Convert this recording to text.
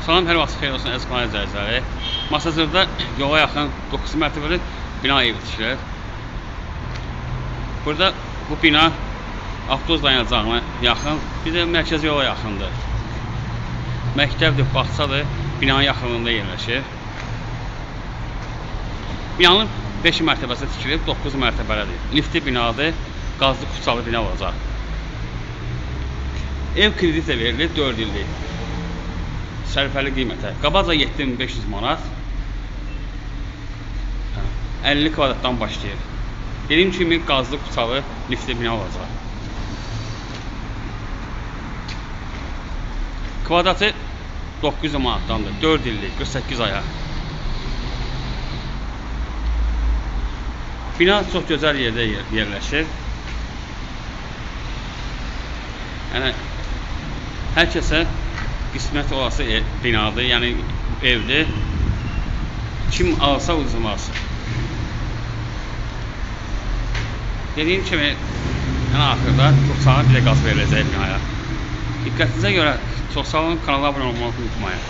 Salam, hər vaxt xeyir olsun Əsmaya Zəlzəli. Masazırda yola yaxın 9 mərtəbəli bina evi tikilər. Burada bu bina avtobus dayanacağına yaxın, bir də mərkəzi yola yaxındır. Məktəbdir, bağçadır, binanın yaxınlığında yerləşir. Binanın 5 mərtəbəsi tikilib, 9 mərtəbəlidir. Liftli binadır, qazlı kuçalı bina olacaq. Ev kreditlə verilir 4 illik. Sərfəli qiymətə. Qabaca 7500 manat. Hə, 50 kvadratdan başlayır. Dediyim kimi qazlı kuçalı liftli bina olacaq. Kvadratı 900 manatdandır. 4 illik, 48 aya. Bina çox gözəl yerdə yer, yerləşir. Yəni hər kəsə qismət olası ev, binadır, yəni evdir. Kim alsa uzmaz. Dediyim kimi ən axırda çox sağlam bir də qaz veriləcək binaya. Diqqətinizə görə çox sağ olun, kanala abunə olmağı unutmayın.